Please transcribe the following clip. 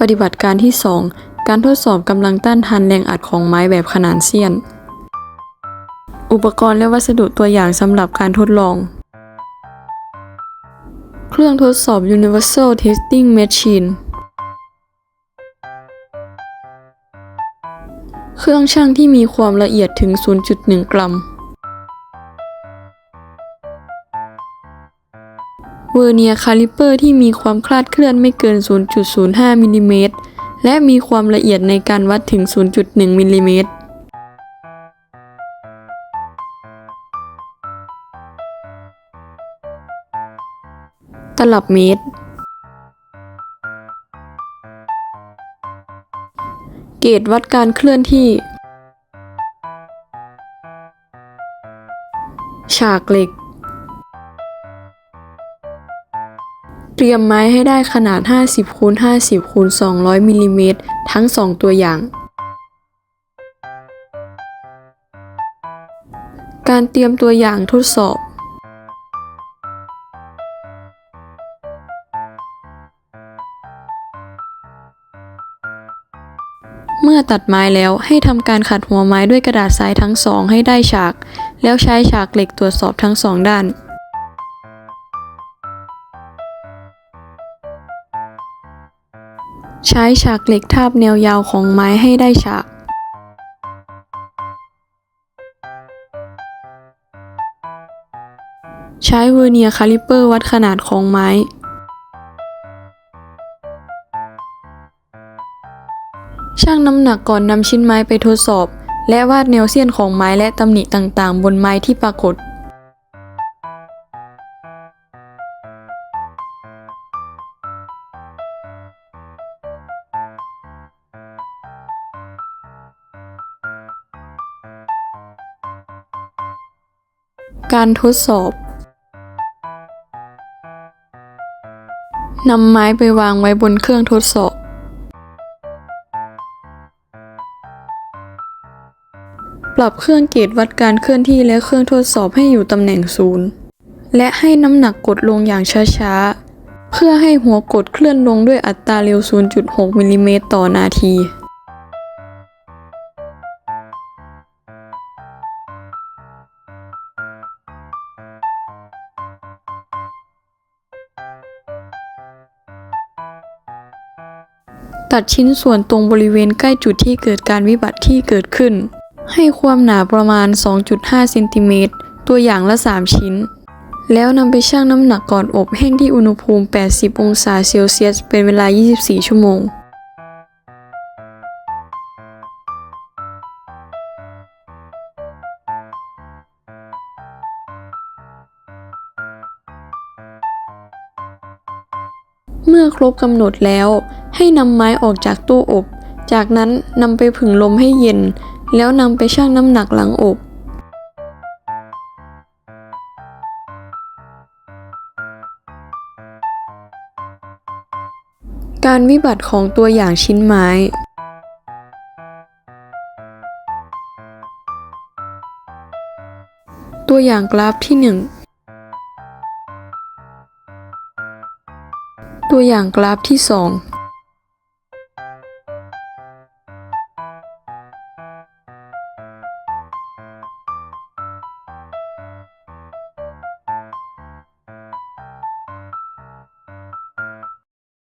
ปฏิบัติการที่ 2 การทดสอบกำลังต้านทานแรงอัดของไม้แบบขนานเสี้ยน อุปกรณ์และวัสดุตัวอย่างสำหรับการทดลอง เครื่องทดสอบ Universal Testing Machine เครื่องช่างที่มีความละเอียดถึง 0.1 กรัม เวอร์เนียคาลิเปอร์ที่มีความคลาดเคลื่อนไม่เกิน 0.05มิลลิเมตรและมีความละเอียดในการวัดถึง 0.1มิลลิเมตรตลับเมตร เกจวัดการเคลื่อนที่ ฉากเหล็ก เตรียมไม้ให้ได้ขนาด 50คูณ50คูณ200มิลลิเมตรทั้ง 2 ตัวอย่าง การเตรียมตัวอย่างทดสอบ เมื่อตัดไม้แล้วให้ทำการขัดหัวไม้ด้วยกระดาษทรายทั้งสองให้ได้ฉาก แล้วใช้ฉากเหล็กตรวจสอบทั้งสองด้าน ใช้ฉากเหล็กทาบแนวยาวของไม้ให้ได้ฉาก ใช้เวอร์เนียคาลิเปอร์วัดขนาดของไม้ ชั่งน้ำหนักก่อนนำชิ้นไม้ไปทดสอบ และวาดแนวเสี้ยนของไม้และตำหนิต่างๆ บนไม้ที่ปรากฏ การทดสอบนำไม้ไปวางไว้บนเครื่องทดสอบ ปรับเครื่องเกจวัดการเคลื่อนที่และเครื่องทดสอบให้อยู่ตำแหน่งศูนย์ และให้น้ำหนักกดลงอย่างช้าๆ เพื่อให้หัวกดเคลื่อนลงด้วยอัตราเร็ว 0.6 มิลลิเมตรต่อนาที ตัดชิ้นส่วนตรงบริเวณใกล้จุดที่เกิดการวิบัติที่เกิดขึ้น ให้ความหนาประมาณ 2.5 เซนติเมตร ตัวอย่างละ 3 ชิ้น แล้วนำไปชั่งน้ำหนักก่อนอบแห้งที่อุณหภูมิ 80 องศาเซลเซียส เป็นเวลา 24 ชั่วโมง เมื่อครบกำหนดแล้ว ให้นำไม้ออกจากตู้อบ จากนั้นนำไปผึ่งลมให้เย็น แล้วนำไปชั่งน้ำหนักหลังอบการวิบัติของตัวอย่างชิ้นไม้ ตัวอย่างกราฟที่ 1 ตัวอย่างกราฟที่ 2